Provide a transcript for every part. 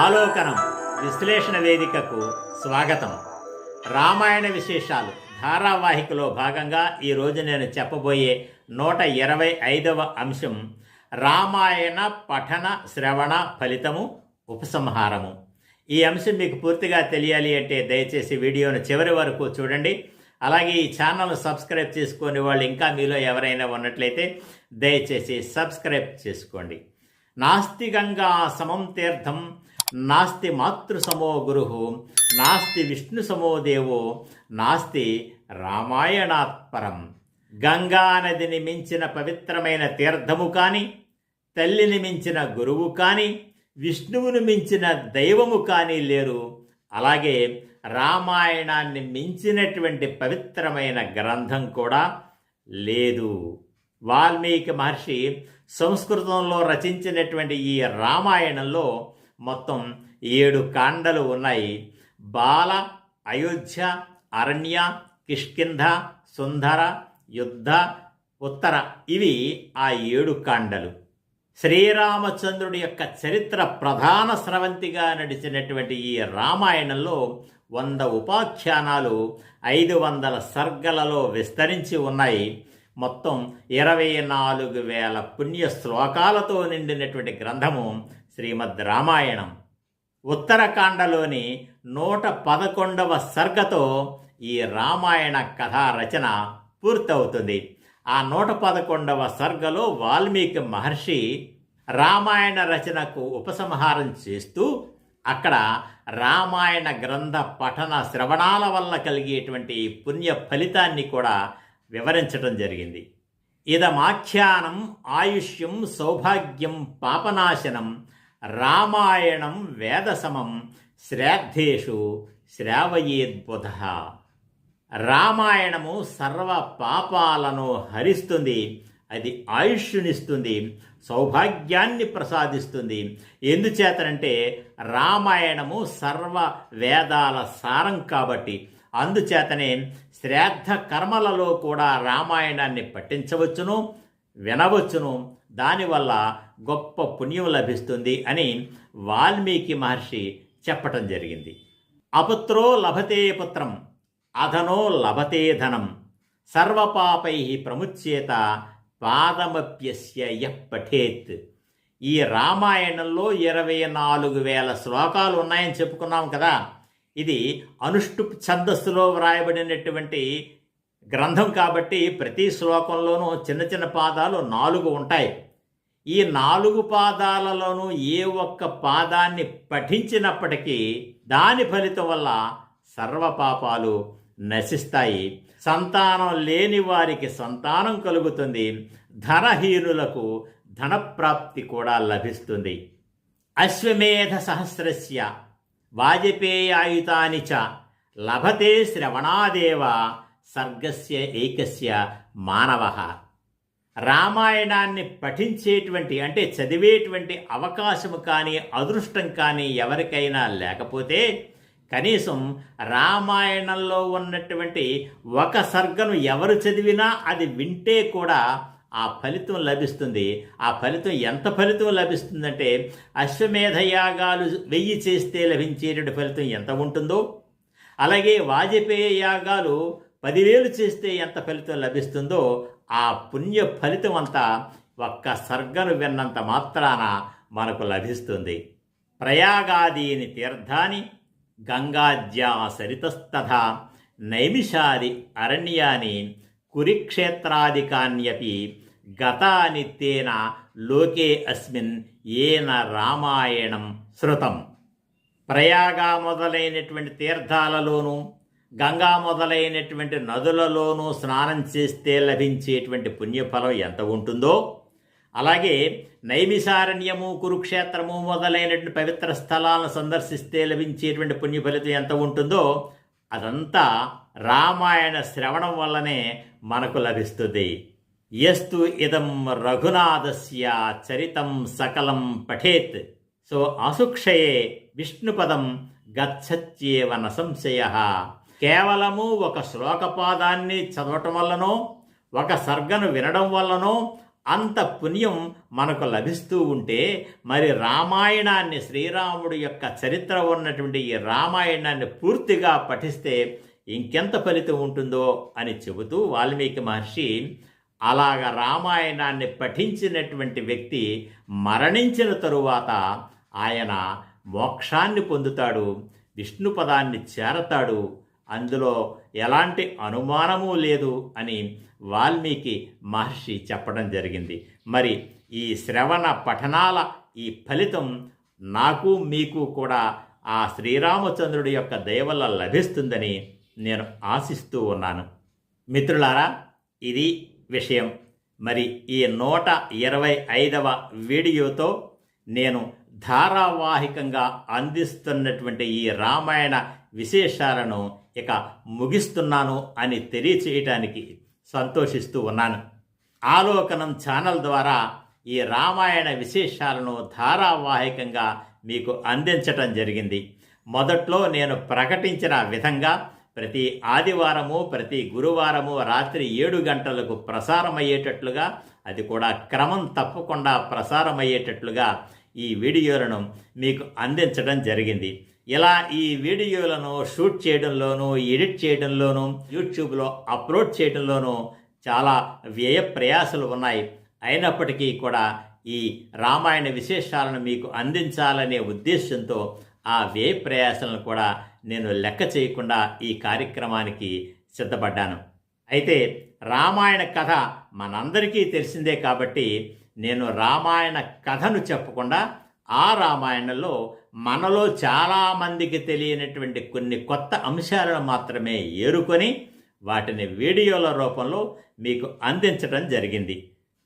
ఆలోకనం విశ్లేషణ వేదికకు స్వాగతం. రామాయణ విశేషాలు ధారావాహికలో భాగంగా ఈరోజు నేను చెప్పబోయే నూట ఇరవై ఐదవ అంశం రామాయణ పఠన శ్రవణ ఫలితము ఉపసంహారము. ఈ అంశం మీకు పూర్తిగా తెలియాలి అంటే దయచేసి వీడియోను చివరి వరకు చూడండి. అలాగే ఈ ఛానల్ సబ్స్క్రైబ్ చేసుకునే వాళ్ళు ఇంకా మీలో ఎవరైనా ఉన్నట్లయితే దయచేసి సబ్స్క్రైబ్ చేసుకోండి. నాస్తికంగా సమం తీర్థం నాస్తి మాతృ సమో గురు నాస్తి విష్ణు సమో దేవో నాస్తి రామాయణాత్పరం గంగా నదిని మించిన పవిత్రమైన తీర్థము కానీ తల్లిని మించిన గురువు కానీ విష్ణువును మించిన దైవము కానీ లేరు. అలాగే రామాయణాన్ని మించినటువంటి పవిత్రమైన గ్రంథం కూడా లేదు. వాల్మీకి మహర్షి సంస్కృతంలో రచించినటువంటి ఈ రామాయణంలో మొత్తం ఏడు కాండలు ఉన్నాయి. బాల అయోధ్య అరణ్య కిష్కింధ సుందర యుద్ధ ఉత్తర ఇవి ఆ ఏడు కాండలు. శ్రీరామచంద్రుడి యొక్క చరిత్ర ప్రధాన స్రవంతిగా నడిచినటువంటి ఈ రామాయణంలో వంద ఉపాఖ్యానాలు ఐదు వందల సర్గలలో విస్తరించి ఉన్నాయి. మొత్తం ఇరవై నాలుగు వేల పుణ్య శ్లోకాలతో నిండినటువంటి గ్రంథము శ్రీమద్ రామాయణం. ఉత్తరకాండలోని నూట పదకొండవ సర్గతో ఈ రామాయణ కథా రచన పూర్తవుతుంది. ఆ నూట పదకొండవ సర్గలో వాల్మీకి మహర్షి రామాయణ రచనకు ఉపసంహారం చేస్తూ అక్కడ రామాయణ గ్రంథ పఠన శ్రవణాల వల్ల కలిగేటువంటి పుణ్య ఫలితాన్ని కూడా వివరించడం జరిగింది. ఇదమాఖ్యానం ఆయుష్యం సౌభాగ్యం పాపనాశనం రామాయణం వేదసమం శ్రాద్ధేషు శ్రావయేద్బుధ. రామాయణము సర్వ పాపాలను హరిస్తుంది అది ఆయుష్నిస్తుంది సౌభాగ్యాన్ని ప్రసాదిస్తుంది. ఎందుచేతనంటే రామాయణము సర్వ వేదాల సారం కాబట్టి అందుచేతనే శ్రాద్ధ కర్మలలో కూడా రామాయణాన్ని పఠించవచ్చును వినవచ్చును దానివల్ల గొప్ప పుణ్యం లభిస్తుంది అని వాల్మీకి మహర్షి చెప్పటం జరిగింది. అపుత్రో లభతే పుత్రం అధనో లభతే ధనం సర్వపాపై ప్రముచ్యేత పాదమప్యస్య యః పఠేత్ ఈ రామాయణంలో ఇరవై నాలుగు వేల శ్లోకాలు ఉన్నాయని చెప్పుకున్నాం కదా. ఇది అనుష్టుప్ ఛందస్సులో వ్రాయబడినటువంటి గ్రంథం కాబట్టి ప్రతి శ్లోకంలోనూ చిన్న చిన్న పాదాలు నాలుగు ఉంటాయి. ఈ నాలుగు పాదాలలోనూ ఏ ఒక్క పాదాన్ని పఠించినప్పటికీ దాని ఫలితం వల్ల సర్వపాపాలు నశిస్తాయి. సంతానం లేని వారికి సంతానం కలుగుతుంది. ధనహీనులకు ధనప్రాప్తి కూడా లభిస్తుంది. అశ్వమేధ సహస్రస్య వాజపేయాయుతాని చ లభతే శ్రవణాదేవ సర్గస్య ఏకస్య మానవ. రామాయణాన్ని పఠించేటువంటి అంటే చదివేటువంటి అవకాశము కానీ అదృష్టం కానీ ఎవరికైనా లేకపోతే కనీసం రామాయణంలో ఉన్నటువంటి ఒక సర్గను ఎవరు చదివినా అది వింటే కూడా ఆ ఫలితం లభిస్తుంది. ఆ ఫలితం ఎంత ఫలితం లభిస్తుందంటే అశ్వమేధ యాగాలు వెయ్యి చేస్తే లభించేటువంటి ఫలితం ఎంత ఉంటుందో అలాగే వాజపేయ యాగాలు పదివేలు చేస్తే ఎంత ఫలితం లభిస్తుందో ఆ పుణ్య ఫలితం అంతా ఒక్క సర్గను విన్నంత మాత్రాన మనకు లభిస్తుంది. ప్రయాగాదీని తీర్థాన్ని గంగాద్యా సరితస్తథ నైమిషాది అరణ్యాని కురిక్షేత్రాదికాన్యపి గతాని తేన లోకే అస్మిన్ ఏన రామాయణం శృతం. ప్రయాగ మొదలైనటువంటి తీర్థాలలోనూ గంగా మొదలైనటువంటి నదులలోనూ స్నానం చేస్తే లభించేటువంటి పుణ్యఫలం ఎంత ఉంటుందో అలాగే నైమిసారణ్యము కురుక్షేత్రము మొదలైనటువంటి పవిత్ర స్థలాలను సందర్శిస్తే లభించేటువంటి పుణ్య ఫలితం ఎంత ఉంటుందో అదంతా రామాయణ శ్రవణం వల్లనే మనకు లభిస్తుంది. ఎస్తు ఇదం రఘునాథస్య చరితం సకలం పఠేత్. సో అసుక్షయే విష్ణుపదం గచ్చత్యేవ సంశయ. కేవలము ఒక శ్లోకపాదాన్ని చదవటం వల్లనో ఒక సర్గను వినడం వల్లనో అంత పుణ్యం మనకు లభిస్తూ ఉంటే మరి రామాయణాన్ని శ్రీరాముడి యొక్క చరిత్ర ఉన్నటువంటి ఈ రామాయణాన్ని పూర్తిగా పఠిస్తే ఇంకెంత ఫలితం ఉంటుందో అని చెబుతూ వాల్మీకి మహర్షి అలాగ రామాయణాన్ని పఠించినటువంటి వ్యక్తి మరణించిన తరువాత ఆయన మోక్షాన్ని పొందుతాడు విష్ణు పదాన్ని చేరతాడు అందులో ఎలాంటి అనుమానము లేదు అని వాల్మీకి మహర్షి చెప్పడం జరిగింది. మరి ఈ శ్రవణ పఠనాల ఈ ఫలితం నాకు మీకు కూడా ఆ శ్రీరామచంద్రుడి యొక్క దయవల్ల లభిస్తుందని నేను ఆశిస్తూ ఉన్నాను. మిత్రులారా ఇది విషయం. మరి ఈ నూట ఇరవై ఐదవ వీడియోతో నేను ధారావాహికంగా అందిస్తున్నటువంటి ఈ రామాయణ విశేషాలను ఇక ముగిస్తున్నాను అని తెలియచేయటానికి సంతోషిస్తూ ఉన్నాను. ఆలోకనం ఛానల్ ద్వారా ఈ రామాయణ విశేషాలను ధారావాహికంగా మీకు అందించటం జరిగింది. మొదట్లో నేను ప్రకటించిన విధంగా ప్రతి ఆదివారము ప్రతి గురువారము రాత్రి ఏడు గంటలకు ప్రసారమయ్యేటట్లుగా అది కూడా క్రమం తప్పకుండా ప్రసారమయ్యేటట్లుగా ఈ వీడియోలను మీకు అందించడం జరిగింది. ఇలా ఈ వీడియోలను షూట్ చేయడంలోనూ ఎడిట్ చేయడంలోనూ యూట్యూబ్లో అప్లోడ్ చేయడంలోనూ చాలా వ్యయ ప్రయాసలు ఉన్నాయి. అయినప్పటికీ కూడా ఈ రామాయణ విశేషాలను మీకు అందించాలనే ఉద్దేశంతో ఆ వ్యయ ప్రయాసాలను కూడా నేను లెక్క చేయకుండా ఈ కార్యక్రమానికి సిద్ధపడ్డాను. అయితే రామాయణ కథ మనందరికీ తెలిసిందే కాబట్టి నేను రామాయణ కథను చెప్పకుండా ఆ రామాయణంలో మనలో చాలామందికి తెలియనటువంటి కొన్ని కొత్త అంశాలను మాత్రమే ఏరుకొని వాటిని వీడియోల రూపంలో మీకు అందించడం జరిగింది.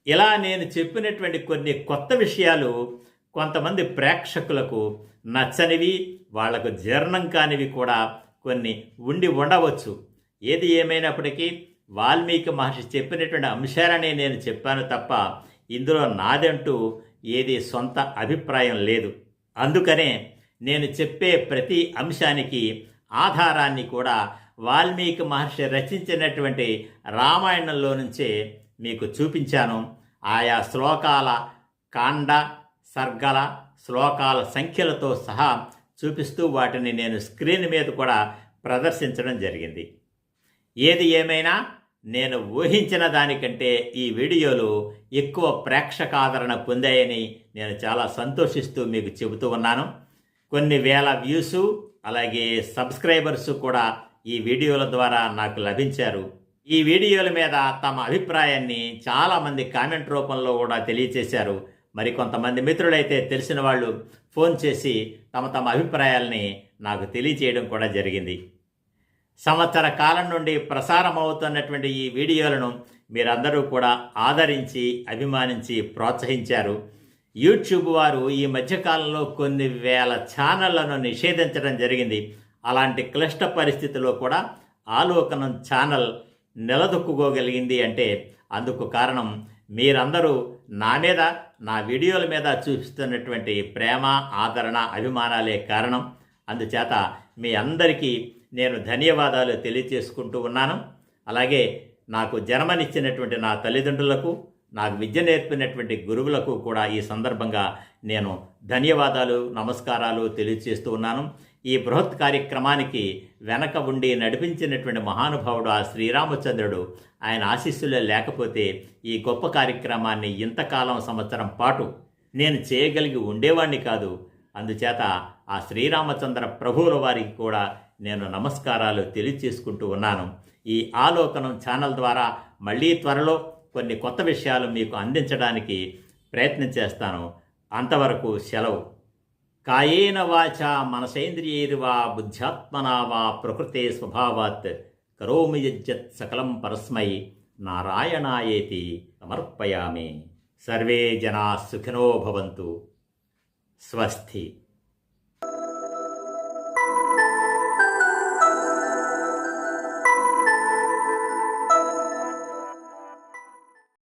ఇలా నేను చెప్పినటువంటి కొన్ని కొత్త విషయాలు కొంతమంది ప్రేక్షకులకు నచ్చనివి వాళ్ళకు జీర్ణం కానివి కూడా కొన్ని ఉండి ఉండవచ్చు. ఏది ఏమైనప్పటికీ వాల్మీకి మహర్షి చెప్పినటువంటి అంశాలనే నేను చెప్పాను తప్ప ఇందులో నాదంటూ ఏది సొంత అభిప్రాయం లేదు. అందుకనే నేను చెప్పే ప్రతి అంశానికి ఆధారాన్ని కూడా వాల్మీకి మహర్షి రచించినటువంటి రామాయణంలో నుంచే మీకు చూపించాను. ఆయా శ్లోకాల కాండ సర్గల శ్లోకాల సంఖ్యలతో సహా చూపిస్తూ వాటిని నేను స్క్రీన్ మీద కూడా ప్రదర్శించడం జరిగింది. ఏది ఏమైనా నేను ఊహించిన దానికంటే ఈ వీడియోలు ఎక్కువ ప్రేక్షకాదరణ పొందాయని నేను చాలా సంతోషిస్తూ మీకు చెబుతూ ఉన్నాను. కొన్ని వేల వ్యూస్ అలాగే సబ్స్క్రైబర్స్ కూడా ఈ వీడియోల ద్వారా నాకు లభించారు. ఈ వీడియోల మీద తమ అభిప్రాయాన్ని చాలామంది కామెంట్ రూపంలో కూడా తెలియచేశారు. మరి కొంతమంది మిత్రులైతే తెలిసిన వాళ్ళు ఫోన్ చేసి తమ తమ అభిప్రాయాల్ని నాకు తెలియచేయడం కూడా జరిగింది. సంవత్సర కాలం నుండి ప్రసారం అవుతున్నటువంటి ఈ వీడియోలను మీరందరూ కూడా ఆదరించి అభిమానించి ప్రోత్సహించారు. యూట్యూబ్ వారు ఈ మధ్యకాలంలో కొన్ని వేల ఛానళ్ళను నిషేధించడం జరిగింది. అలాంటి క్లిష్ట పరిస్థితిలో కూడా ఆలోకనం ఛానల్ నిలదొక్కుకోగలిగింది అంటే అందుకు కారణం మీరందరూ నా మీద నా వీడియోల మీద చూపిస్తున్నటువంటి ప్రేమ ఆదరణ అభిమానాలే కారణం. అందుచేత మీ అందరికీ నేను ధన్యవాదాలు తెలియచేసుకుంటూ ఉన్నాను. అలాగే నాకు జన్మనిచ్చినటువంటి నా తల్లిదండ్రులకు నాకు విద్య నేర్పినటువంటి గురువులకు కూడా ఈ సందర్భంగా నేను ధన్యవాదాలు నమస్కారాలు తెలియజేస్తూ ఉన్నాను. ఈ బృహత్ కార్యక్రమానికి వెనక ఉండి నడిపించినటువంటి మహానుభావుడు ఆ శ్రీరామచంద్రుడు ఆయన ఆశీస్సులే లేకపోతే ఈ గొప్ప కార్యక్రమాన్ని ఇంతకాలం సంవత్సరం పాటు నేను చేయగలిగి ఉండేవాణ్ణి కాదు. అందుచేత ఆ శ్రీరామచంద్ర ప్రభువుల వారికి కూడా నేను నమస్కారాలు తెలియచేసుకుంటూ ఉన్నాను. ఈ ఆలోకనం ఛానల్ ద్వారా మళ్ళీ త్వరలో కొన్ని కొత్త విషయాలు మీకు అందించడానికి ప్రయత్నం చేస్తాను. అంతవరకు సెలవు. కాయేన వాచ మనసేంద్రియైర్వా బుద్ధ్యాత్మనా వా ప్రకృతే స్వభావాత్ కరోమి యజ్జత్ సకలం పరస్మై నారాయణాయేతి సమర్పయామి. సర్వే జనా సుఖినో భవంతు. స్వస్తి.